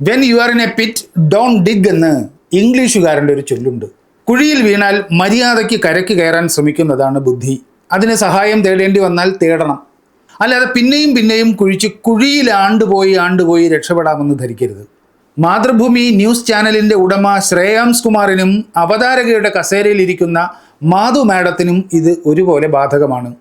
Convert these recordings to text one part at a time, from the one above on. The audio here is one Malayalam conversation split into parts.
When you are in a pit don't dig എന്ന് ഇംഗ്ലീഷുകാരന്റെ ഒരു ചൊല്ലുണ്ട്. കുഴിയിൽ വീണാൽ മര്യാദയ്ക്ക് കരയ്ക്ക് കയറാൻ ശ്രമിക്കുന്നതാണ് ബുദ്ധി. അതിന് സഹായം തേടേണ്ടി വന്നാൽ തേടണം. അല്ലാതെ പിന്നെയും പിന്നെയും കുഴിച്ച് കുഴിയിൽ ആണ്ടുപോയി ആണ്ടുപോയി രക്ഷപ്പെടാമെന്ന് ധരിക്കരുത്. മാതൃഭൂമി ന്യൂസ് ചാനലിന്റെ ഉടമ ശ്രേയാംസ് കുമാറിനും അവതാരകയുടെ കസേരയിലിരിക്കുന്ന മാധു മാഡത്തിനും ഇത് ഒരുപോലെ ബാധകമാണ്.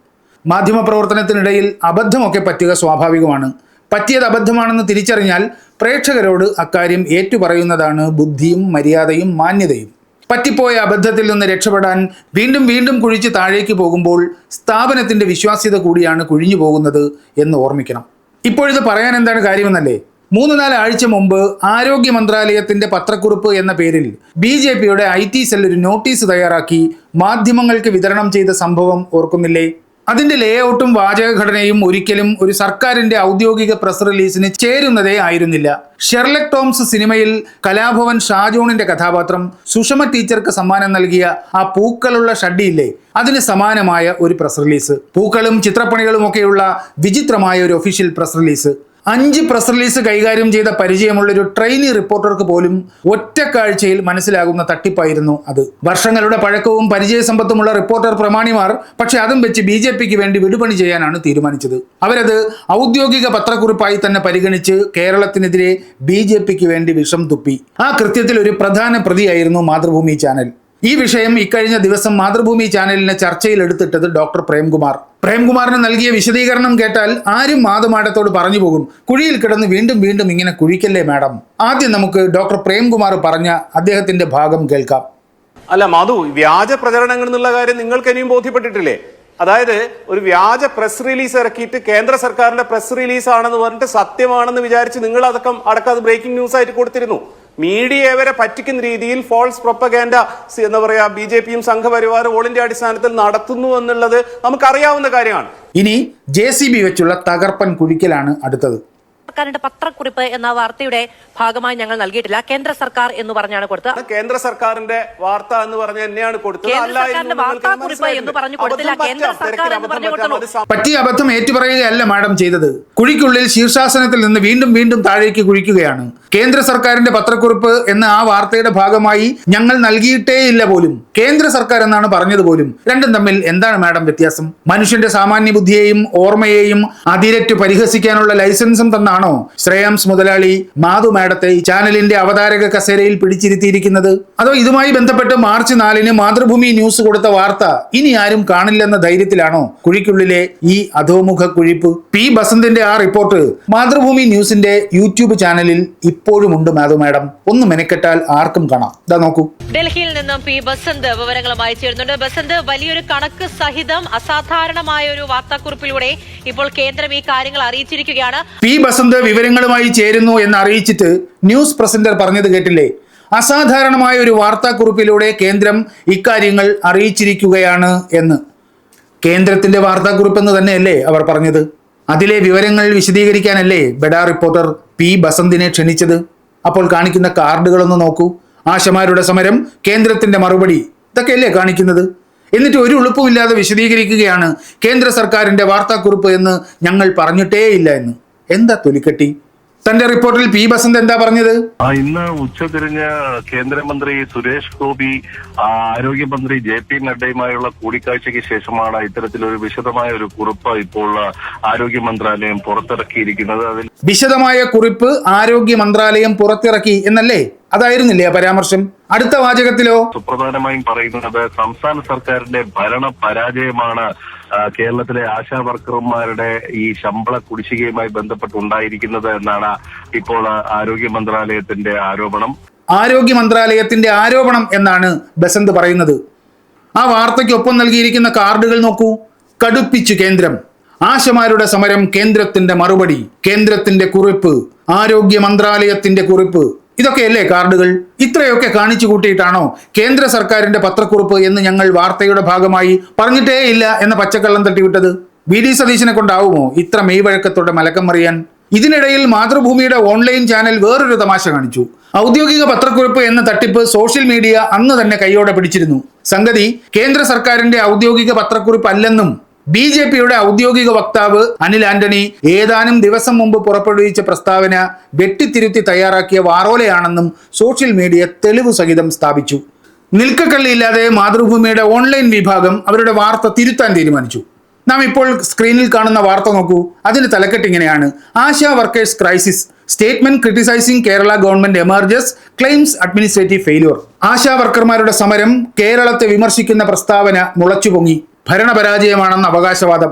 മാധ്യമപ്രവർത്തനത്തിനിടയിൽ അബദ്ധമൊക്കെ പറ്റുക സ്വാഭാവികമാണ്. പറ്റിയത് അബദ്ധമാണെന്ന് തിരിച്ചറിഞ്ഞാൽ പ്രേക്ഷകരോട് അക്കാര്യം ഏറ്റുപറയുന്നതാണ് ബുദ്ധിയും മര്യാദയും മാന്യതയും. പറ്റിപ്പോയ അബദ്ധത്തിൽ നിന്ന് രക്ഷപ്പെടാൻ വീണ്ടും വീണ്ടും കുഴിച്ച് താഴേക്ക് പോകുമ്പോൾ സ്ഥാപനത്തിന്റെ വിശ്വാസ്യത കൂടിയാണ് കുഴിഞ്ഞു പോകുന്നത് എന്ന് ഓർമ്മിക്കണം. ഇപ്പോഴിത് പറയാൻ എന്താണ് കാര്യമെന്നല്ലേ? മൂന്ന് നാല് ആഴ്ച മുമ്പ് ആരോഗ്യ മന്ത്രാലയത്തിന്റെ പത്രക്കുറിപ്പ് എന്ന പേരിൽ ബി ജെ പിയുടെ ഐ ടി സെൽ ഒരു നോട്ടീസ് തയ്യാറാക്കി മാധ്യമങ്ങൾക്ക് വിതരണം ചെയ്ത സംഭവം ഓർക്കുന്നില്ലേ? അതിന്റെ ലേഔട്ടും വാചകഘടനയും ഒരിക്കലും ഒരു സർക്കാരിന്റെ ഔദ്യോഗിക പ്രസ് റിലീസിന് ചേരുന്നതേ ആയിരുന്നില്ല. ഷെർലക് ടോംസ് സിനിമയിൽ കലാഭവൻ ഷാജോണിന്റെ കഥാപാത്രം സുഷമ ടീച്ചർക്ക് സമ്മാനം നൽകിയ ആ പൂക്കളുള്ള ഷഡ്ഡിയില്ലേ? അതിന് സമാനമായ ഒരു പ്രസ് റിലീസ് പൂക്കളും ചിത്രപ്പണികളും ഒക്കെയുള്ള വിചിത്രമായ ഒരു ഒഫീഷ്യൽ പ്രസ് റിലീസ് അഞ്ച് പ്രസ് റിലീസ് കൈകാര്യം ചെയ്ത പരിചയമുള്ള ഒരു ട്രെയിനി റിപ്പോർട്ടർക്ക് പോലും ഒറ്റ കാഴ്ചയിൽ മനസ്സിലാകുന്ന തട്ടിപ്പായിരുന്നു അത്. വർഷങ്ങളുടെ പഴക്കവും പരിചയസമ്പത്തുമുള്ള റിപ്പോർട്ടർ പ്രമാണിമാർ പക്ഷെ അതും വെച്ച് ബി ജെ പിക്ക് വേണ്ടി വിടുപണി ചെയ്യാനാണ് തീരുമാനിച്ചത്. അവരത് ഔദ്യോഗിക പത്രക്കുറിപ്പായി തന്നെ പരിഗണിച്ച് കേരളത്തിനെതിരെ ബി ജെ പിക്ക് വേണ്ടി വിഷം തുപ്പി. ആ കൃത്യത്തിൽ ഒരു പ്രധാന പ്രതിയായിരുന്നു മാതൃഭൂമി ചാനൽ ഈ വിഷയം ഇക്കഴിഞ്ഞ ദിവസം മാതൃഭൂമി ചാനലിനെ ചർച്ചയിൽ എടുത്തിട്ടത് ഡോക്ടർ പ്രേംകുമാർ. പ്രേംകുമാറിന് നൽകിയ വിശദീകരണം കേട്ടാൽ ആരും മാതമാടത്തോട് പറഞ്ഞു പോകും. കുഴിയിൽ കിടന്ന് വീണ്ടും വീണ്ടും ഇങ്ങനെ കുഴിക്കല്ലേ മാഡം? ആദ്യം നമുക്ക് ഡോക്ടർ പ്രേംകുമാർ പറഞ്ഞ അദ്ദേഹത്തിന്റെ ഭാഗം കേൾക്കാം. അല്ല മാധു വ്യാജ പ്രചരണങ്ങൾ എന്നുള്ള കാര്യം നിങ്ങൾക്ക് ഇനിയും ബോധ്യപ്പെട്ടിട്ടില്ലേ? അതായത് ഒരു വ്യാജ പ്രസ് റിലീസ് ഇറക്കിയിട്ട് കേന്ദ്ര സർക്കാരിന്റെ പ്രസ് റിലീസ് ആണെന്ന് പറഞ്ഞിട്ട് സത്യമാണെന്ന് വിചാരിച്ച് നിങ്ങൾ അടക്കം അടക്കം അത് ബ്രേക്കിംഗ് ന്യൂസ് ആയിട്ട് കൊടുത്തിരുന്നു. മീഡിയയെ വരെ പറ്റിക്കുന്ന രീതിയിൽ ഫോൾസ് പ്രൊപ്പഗാൻഡ എന്താ പറയാ ബി ജെ പിയും സംഘപരിവാറും ഇന്ത്യ അടിസ്ഥാനത്തിൽ നടത്തുന്നു എന്നുള്ളത് നമുക്കറിയാവുന്ന കാര്യമാണ്. ഇനി ജെ വെച്ചുള്ള തകർപ്പൻ കുഴിക്കലാണ് അടുത്തത്. സർക്കാരിന്റെ പത്രക്കുറിപ്പ് എന്ന വാർത്തയുടെ ഭാഗമായി ഞങ്ങൾ നൽകിയിട്ടില്ല. കേന്ദ്ര സർക്കാർ എന്ന് പറഞ്ഞാണ് കൊടുത്തത്. കേന്ദ്ര സർക്കാരിന്റെ വാർത്ത എന്ന് പറഞ്ഞ തന്നെയാണ് കൊടുത്തത്. കേന്ദ്ര സർക്കാരിന്റെ എന്ന് വാർത്താക്കുറിപ്പ് എന്ന് പറഞ്ഞു കൊടുത്തില്ല. അബദ്ധം കേന്ദ്ര സർക്കാർ എന്ന് പറഞ്ഞു. പറ്റിയ അബദ്ധം ഏറ്റുപറയുകയല്ല മാഡം ചെയ്തത്. കുഴിക്കുള്ളിൽ ശീർഷാസനത്തിൽ നിന്ന് വീണ്ടും വീണ്ടും താഴേക്ക് കുഴിക്കുകയാണ്. കേന്ദ്ര സർക്കാരിന്റെ പത്രക്കുറിപ്പ് എന്ന ആ വാർത്തയുടെ ഭാഗമായി ഞങ്ങൾ നൽകിയിട്ടേ ഇല്ല പോലും. കേന്ദ്ര സർക്കാർ എന്നാണ് പറഞ്ഞത് പോലും. രണ്ടും തമ്മിൽ എന്താണ് മാഡം വ്യത്യാസം? മനുഷ്യന്റെ സാമാന്യ ബുദ്ധിയെയും ഓർമ്മയെയും അതിരറ്റ് പരിഹസിക്കാനുള്ള ലൈസൻസും തന്നാണോ ശ്രേയാംസ് മുതലാളി മാധു മാഡത്തെ ഈ ചാനലിന്റെ അവതാരക കസേരയിൽ പിടിച്ചിരുത്തിയിരിക്കുന്നത്? അതോ ഇതുമായി ബന്ധപ്പെട്ട് മാർച്ച് നാലിന് മാതൃഭൂമി ന്യൂസ് കൊടുത്ത വാർത്ത ഇനി ആരും കാണില്ലെന്ന ധൈര്യത്തിലാണോ കുഴിക്കുള്ളിലെ ഈ അധോമുഖ കുഴിപ്പ്? പി ബസന്തിന്റെ ആ റിപ്പോർട്ട് മാതൃഭൂമി ന്യൂസിന്റെ യൂട്യൂബ് ചാനലിൽ ഇപ്പോഴും ഉണ്ട് മാധു മാഡം. ഒന്ന് മെനക്കെട്ടാൽ ആർക്കും കാണാം. ഇതാ നോക്കൂ. ഡൽഹിയിൽ നിന്നും പി ബസന്ത് വിവരങ്ങളുമായി ചേരുന്നുണ്ട്. ബസന്ത് വലിയൊരു കണക്ക് സഹിതം അസാധാരണമായ ഒരു വാർത്താക്കുറിപ്പിലൂടെ ഇപ്പോൾ കേന്ദ്രം ഈ കാര്യങ്ങൾ അറിയിച്ചിരിക്കുകയാണ്. പി ബസന്ത് വിവരങ്ങളുമായി ചേരുന്നു എന്ന് അറിയിച്ചിട്ട് ന്യൂസ് പ്രസന്റർ പറഞ്ഞത് കേട്ടില്ലേ? അസാധാരണമായ ഒരു വാർത്താക്കുറിപ്പിലൂടെ കേന്ദ്രം ഇക്കാര്യങ്ങൾ അറിയിച്ചിരിക്കുകയാണ് എന്ന്. കേന്ദ്രത്തിന്റെ വാർത്താക്കുറിപ്പ് എന്ന് തന്നെയല്ലേ അവർ പറഞ്ഞത്? അതിലെ വിവരങ്ങൾ വിശദീകരിക്കാനല്ലേ ബെഡാ റിപ്പോർട്ടർ പി ബസന്തിനെ ക്ഷണിച്ചത്? അപ്പോൾ കാണിക്കുന്ന കാർഡുകളൊന്ന് നോക്കൂ. ആശമാരുടെ സമരം കേന്ദ്രത്തിന്റെ മറുപടി ഇതൊക്കെയല്ലേ കാണിക്കുന്നത്? എന്നിട്ട് ഒരു ഉളുപ്പുമില്ലാതെ വിശദീകരിക്കുകയാണ് കേന്ദ്ര സർക്കാരിന്റെ വാർത്താക്കുറിപ്പ് എന്ന് ഞങ്ങൾ പറഞ്ഞിട്ടേ ഇല്ല എന്ന്. എന്താ തൊലിക്കെട്ടി? തന്റെ റിപ്പോർട്ടിൽ പി ബസന്ത് എന്താ പറഞ്ഞത്? ഇന്ന് ഉച്ചതിരിഞ്ഞ് കേന്ദ്രമന്ത്രി സുരേഷ് ഗോപി ആരോഗ്യമന്ത്രി ജെ പി നഡ്ഡയുമായുള്ള കൂടിക്കാഴ്ചയ്ക്ക് ശേഷമാണ് ഇത്തരത്തിലൊരു വിശദമായ ഒരു കുറിപ്പ് ഇപ്പോൾ ആരോഗ്യ മന്ത്രാലയം പുറത്തിറക്കിയിരിക്കുന്നത് അതിൽ വിശദമായ കുറിപ്പ് ആരോഗ്യ മന്ത്രാലയം പുറത്തിറക്കി എന്നല്ലേ? അതായിരുന്നില്ലേ ആ പരാമർശം? അടുത്ത വാചകത്തിലോ? സുപ്രധാനമായും പറയുന്നത് സംസ്ഥാന സർക്കാരിന്റെ ഭരണ പരാജയമാണ് കേരളത്തിലെ ആശാ വർക്കർമാരുടെ ഈ ശമ്പള കുടിശ്ശികയുമായി ബന്ധപ്പെട്ടുണ്ടായിരിക്കുന്നത് എന്നാണ് ഇപ്പോൾ ആരോഗ്യ മന്ത്രാലയത്തിന്റെ ആരോപണം. ആരോഗ്യ മന്ത്രാലയത്തിന്റെ ആരോപണം എന്നാണ് ബസന്ത് പറയുന്നത്. ആ വാർത്തയ്ക്കൊപ്പം നൽകിയിരിക്കുന്ന കാർഡുകൾ നോക്കൂ. കടുപ്പിച്ചു കേന്ദ്രം. ആശമാരുടെ സമരം കേന്ദ്രത്തിന്റെ മറുപടി കേന്ദ്രത്തിന്റെ കുറിപ്പ് ആരോഗ്യ മന്ത്രാലയത്തിന്റെ കുറിപ്പ് ഇതൊക്കെയല്ലേ കാർഡുകൾ? ഇത്രയൊക്കെ കാണിച്ചു കൂട്ടിയിട്ടാണോ കേന്ദ്ര സർക്കാരിന്റെ പത്രക്കുറിപ്പ് എന്ന് ഞങ്ങൾ വാർത്തയുടെ ഭാഗമായി പറഞ്ഞിട്ടേ ഇല്ല എന്ന പച്ചക്കള്ളം തട്ടിവിട്ടത്? വി ഡി സതീശനെ കൊണ്ടാവുമോ ഇത്ര മെയ്വഴക്കത്തോടെ മലക്കം മറിയാൻ? ഇതിനിടയിൽ മാതൃഭൂമിയുടെ ഓൺലൈൻ ചാനൽ വേറൊരു തമാശ കാണിച്ചു. ഔദ്യോഗിക പത്രക്കുറിപ്പ് എന്ന തട്ടിപ്പ് സോഷ്യൽ മീഡിയ അന്ന് തന്നെ കൈയോടെ പിടിച്ചിരുന്നു. സംഗതി കേന്ദ്ര സർക്കാരിന്റെ ഔദ്യോഗിക പത്രക്കുറിപ്പ് അല്ലെന്നും ബി ജെ പിയുടെ ഔദ്യോഗിക വക്താവ് അനിൽ ആന്റണി ഏതാനും ദിവസം മുമ്പ് പുറപ്പെടുവിച്ച പ്രസ്താവന വെട്ടിത്തിരുത്തി തയ്യാറാക്കിയ വാറോലയാണെന്നും സോഷ്യൽ മീഡിയ തെളിവ് സഹിതം സ്ഥാപിച്ചു. നിൽക്കക്കള്ളിയില്ലാതെ മാതൃഭൂമിയുടെ ഓൺലൈൻ വിഭാഗം അവരുടെ വാർത്ത തിരുത്താൻ തീരുമാനിച്ചു. നാം ഇപ്പോൾ സ്ക്രീനിൽ കാണുന്ന വാർത്ത നോക്കൂ. അതിന്റെ തലക്കെട്ട് ഇങ്ങനെയാണ്. ASHA workers crisis statement criticising Kerala government emerges claims administrative failure ASHA വർക്കർമാരുടെ സമരം കേരളത്തെ വിമർശിക്കുന്ന പ്രസ്താവന മുളച്ചുപൊങ്ങി. ഭരണപരാജയമാണെന്ന അവകാശവാദം.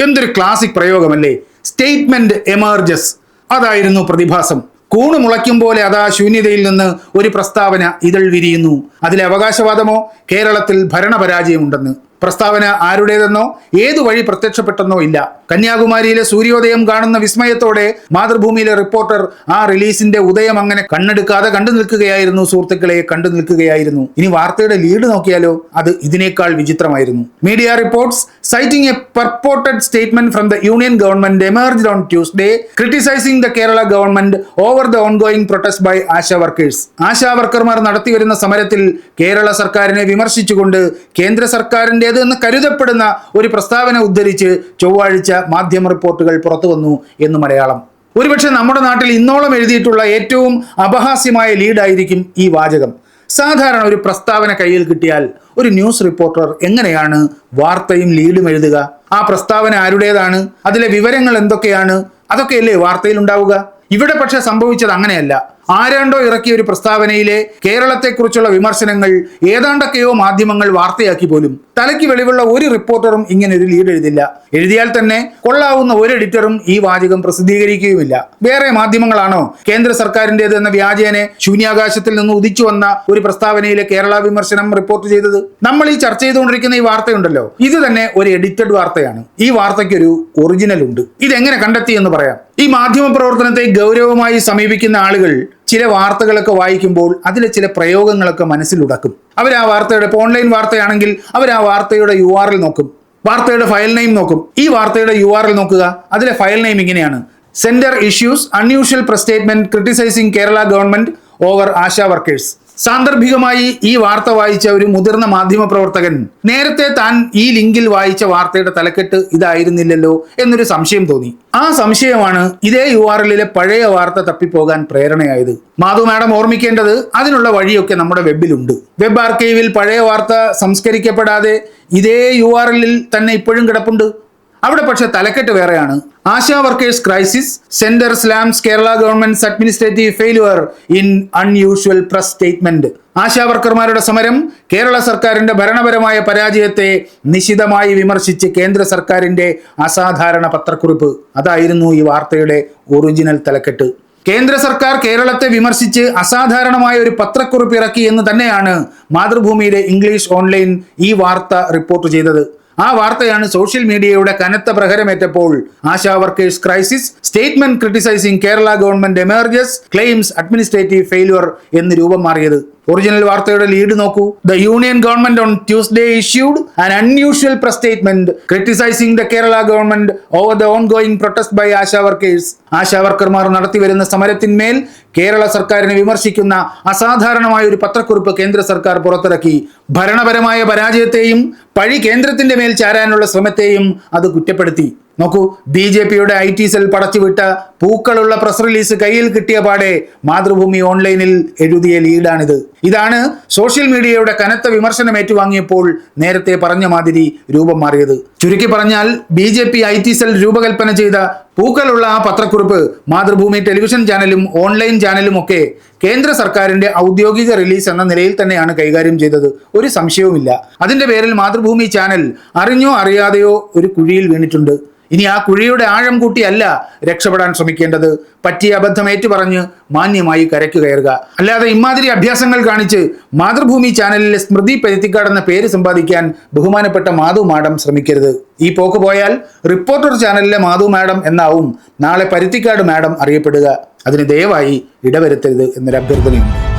എന്തൊരു ക്ലാസിക് പ്രയോഗമല്ലേ? സ്റ്റേറ്റ്മെന്റ് എമർജസ് അതായിരുന്നു പ്രതിഭാസം. കൂണ് മുളയ്ക്കും പോലെ അതാ ശൂന്യതയിൽ നിന്ന് ഒരു പ്രസ്താവന ഇതൾ വിരിയുന്നു. അതിലെ അവകാശവാദമോ? കേരളത്തിൽ ഭരണപരാജയമുണ്ടെന്ന്. പ്രസ്താവന ആരുടേതെന്നോ ഏതു വഴി പ്രത്യക്ഷപ്പെട്ടെന്നോ ഇല്ല. കന്യാകുമാരിയിലെ സൂര്യോദയം കാണുന്ന വിസ്മയത്തോടെ മാതൃഭൂമിയിലെ റിപ്പോർട്ടർ ആ റിലീസിന്റെ ഉദയം അങ്ങനെ കണ്ണെടുക്കാതെ കണ്ടു നിൽക്കുകയായിരുന്നു സുഹൃത്തുക്കളെ കണ്ടു നിൽക്കുകയായിരുന്നു. ഇനി വാർത്തയുടെ ലീഡ് നോക്കിയാലോ? അത് ഇതിനേക്കാൾ വിചിത്രമായിരുന്നു. Media reports citing a purported statement from the union government emerged on Tuesday criticising the Kerala government over the ongoing protest by ASHA workers. ASHA വർക്കർമാർ നടത്തിവരുന്ന സമരത്തിൽ കേരള സർക്കാരിനെ വിമർശിച്ചുകൊണ്ട് കേന്ദ്ര സർക്കാരിന്റെത് എന്ന് കരുതപ്പെടുന്ന ഒരു പ്രസ്താവന ഉദ്ധരിച്ച് ചൊവ്വാഴ്ച മാധ്യമ റിപ്പോർട്ടുകൾ പുറത്തു വന്നു എന്ന് മലയാളം. ഒരുപക്ഷെ നമ്മുടെ നാട്ടിൽ ഇന്നോളം എഴുതിയിട്ടുള്ള ഏറ്റവും അപഹാസ്യമായ ലീഡായിരിക്കും ഈ വാചകം. സാധാരണ ഒരു പ്രസ്താവന കയ്യിൽ കിട്ടിയാൽ ഒരു ന്യൂസ് റിപ്പോർട്ടർ എങ്ങനെയാണ് വാർത്തയും ലീഡും എഴുതുക? ആ പ്രസ്താവന ആരുടേതാണ്? അതിലെ വിവരങ്ങൾ എന്തൊക്കെയാണ്? അതൊക്കെയല്ലേ വാർത്തയിൽ ഉണ്ടാവുക? ഇവിടെ പക്ഷേ സംഭവിച്ചത് അങ്ങനെയല്ല. ആരാണ്ടോ ഇറക്കിയ ഒരു പ്രസ്താവനയിലെ കേരളത്തെക്കുറിച്ചുള്ള വിമർശനങ്ങൾ ഏതാണ്ടൊക്കെയോ മാധ്യമങ്ങൾ വാർത്തയാക്കി പോലും തലയ്ക്ക് വെളിവുള്ള ഒരു റിപ്പോർട്ടറും ഇങ്ങനെ ഒരു ലീഡ് എഴുതില്ല. എഴുതിയാൽ തന്നെ കൊള്ളാവുന്ന ഒരു എഡിറ്ററും ഈ വാചകം പ്രസിദ്ധീകരിക്കുകയുമില്ല. വേറെ മാധ്യമങ്ങളാണോ കേന്ദ്ര സർക്കാരിന്റെത് എന്ന വ്യാജേനെ ശൂന്യാകാശത്തിൽ നിന്ന് ഉദിച്ചു വന്ന ഒരു പ്രസ്താവനയിലെ കേരള വിമർശനം റിപ്പോർട്ട് ചെയ്തത്? നമ്മൾ ഈ ചർച്ച ചെയ്തുകൊണ്ടിരിക്കുന്ന ഈ വാർത്തയുണ്ടല്ലോ. ഇത് തന്നെ ഒരു എഡിറ്റഡ് വാർത്തയാണ്. ഈ വാർത്തയ്ക്കൊരു ഒറിജിനൽ ഉണ്ട്. ഇതെങ്ങനെ കണ്ടെത്തി എന്ന് പറയാം. ഈ മാധ്യമ പ്രവർത്തനത്തെ ഗൗരവമായി സമീപിക്കുന്ന ആളുകൾ ചില വാർത്തകളൊക്കെ വായിക്കുമ്പോൾ അതിലെ ചില പ്രയോഗങ്ങളൊക്കെ മനസ്സിലുടക്കും. അവർ ആ വാർത്തയുടെ ഇപ്പോൾ ഓൺലൈൻ വാർത്തയാണെങ്കിൽ അവർ ആ വാർത്തയുടെ യു ആർ നോക്കും. വാർത്തയുടെ ഫയൽ നെയിം നോക്കും. ഈ വാർത്തയുടെ യു ആർ നോക്കുക. അതിലെ ഫയൽ നെയിം ഇങ്ങനെയാണ്. Centre issues unusual press statement criticising Kerala government over ASHA workers സാന്ദർഭികമായി ഈ വാർത്ത വായിച്ച ഒരു മുതിർന്ന മാധ്യമ പ്രവർത്തകൻ നേരത്തെ താൻ ഈ ലിങ്കിൽ വായിച്ച വാർത്തയുടെ തലക്കെട്ട് ഇതായിരുന്നില്ലല്ലോ എന്നൊരു സംശയം തോന്നി. ആ സംശയമാണ് ഇതേ യു ആർ എല്ലിലെ പഴയ വാർത്ത തപ്പിപ്പോകാൻ പ്രേരണയായത്. മാധു മാഡം ഓർമ്മിക്കേണ്ടത് അതിനുള്ള വഴിയൊക്കെ നമ്മുടെ വെബിലുണ്ട്. വെബ് ആർക്കൈവിൽ പഴയ വാർത്ത സംസ്കരിക്കപ്പെടാതെ ഇതേ യു ആർ എല്ലിൽ തന്നെ ഇപ്പോഴും കിടപ്പുണ്ട്. അവിടെ പക്ഷെ തലക്കെട്ട് വേറെയാണ്. ASHA workers crisis centre slams Kerala government administrative failure in unusual press statement. ASHA വർക്കർമാരുടെ സമരം കേരള സർക്കാരിന്റെ ഭരണപരമായ പരാജയത്തെ നിശിതമായി വിമർശിച്ച് കേന്ദ്ര സർക്കാരിന്റെ അസാധാരണ പത്രക്കുറിപ്പ്. അതായിരുന്നു ഈ വാർത്തയുടെ ഒറിജിനൽ തലക്കെട്ട്. കേന്ദ്ര സർക്കാർ കേരളത്തെ വിമർശിച്ച് അസാധാരണമായ ഒരു പത്രക്കുറിപ്പ് ഇറക്കി എന്ന് തന്നെയാണ് മാതൃഭൂമിയിലെ ഇംഗ്ലീഷ് ഓൺലൈൻ ഈ വാർത്ത റിപ്പോർട്ട് ചെയ്തത്. ആ വാർത്തയാണ് സോഷ്യൽ മീഡിയയുടെ കനത്ത പ്രഹരമേറ്റപ്പോൾ ASHA workers crisis statement criticising Kerala government emerges claims administrative failure എന്ന് രൂപം മാറിയത്. ഒറിജിനൽ വാർത്തയുടെ ലീഡ് നോക്കൂ. The union government on Tuesday issued an unusual press statement criticising the Kerala government over the ongoing protest by ASHA workers ASHA വർക്കർമാർ നടത്തിവരുന്ന സമരത്തിന്മേൽ കേരള സർക്കാരിനെ വിമർശിക്കുന്ന അസാധാരണമായ ഒരു പത്രക്കുറിപ്പ് കേന്ദ്ര സർക്കാർ പുറത്തിറക്കി. ഭരണപരമായ പരാജയത്തെയും പഴി കേന്ദ്രത്തിന്റെ മേൽ ചാരാനുള്ള ശ്രമത്തെയും അത് കുറ്റപ്പെടുത്തി. നോക്കൂ ബി ജെ പിയുടെ ഐ ടി സെൽ പടച്ചുവിട്ട പൂക്കളുള്ള പ്രസ് റിലീസ് കയ്യിൽ കിട്ടിയ പാടെ മാതൃഭൂമി ഓൺലൈനിൽ എഴുതിയ ലീഡാണിത്. ഇതാണ് സോഷ്യൽ മീഡിയയുടെ കനത്ത വിമർശനം ഏറ്റുവാങ്ങിയപ്പോൾ നേരത്തെ പറഞ്ഞ മാതിരി രൂപം മാറിയത്. ചുരുക്കി പറഞ്ഞാൽ B J P I T cell രൂപകൽപ്പന ചെയ്ത പൂക്കളുള്ള ആ പത്രക്കുറിപ്പ് മാതൃഭൂമി ടെലിവിഷൻ ചാനലും ഓൺലൈൻ ചാനലും ഒക്കെ കേന്ദ്ര സർക്കാരിന്റെ ഔദ്യോഗിക റിലീസ് എന്ന നിലയിൽ തന്നെയാണ് കൈകാര്യം ചെയ്തത്. ഒരു സംശയവുമില്ല. അതിന്റെ പേരിൽ മാതൃഭൂമി ചാനൽ അറിഞ്ഞോ അറിയാതെയോ ഒരു കുഴിയിൽ വീണിട്ടുണ്ട്. ഇനി ആ കുഴിയുടെ ആഴം കൂട്ടിയല്ല രക്ഷപ്പെടാൻ ശ്രമിക്കേണ്ടത്. പറ്റിയ അബദ്ധം ഏറ്റുപറഞ്ഞ് മാന്യമായി കരയ്ക്ക് കയറുക. അല്ലാതെ ഇമാതിരി അഭ്യാസങ്ങൾ കാണിച്ച് മാതൃഭൂമി ചാനലിലെ സ്മൃതി പരുത്തിക്കാട് പേര് സമ്പാദിക്കാൻ ബഹുമാനപ്പെട്ട മാധു മാഡം ശ്രമിക്കരുത്. ഈ പോക്ക് പോയാൽ റിപ്പോർട്ടർ ചാനലിലെ മാധു മാഡം എന്നാവും. നാളെ പരുത്തിക്കാട് മാഡം അറിയപ്പെടുക. അതിന് ദയവായി ഇടവരുത്തരുത് എന്നൊരു അഭ്യർത്ഥനയുണ്ട്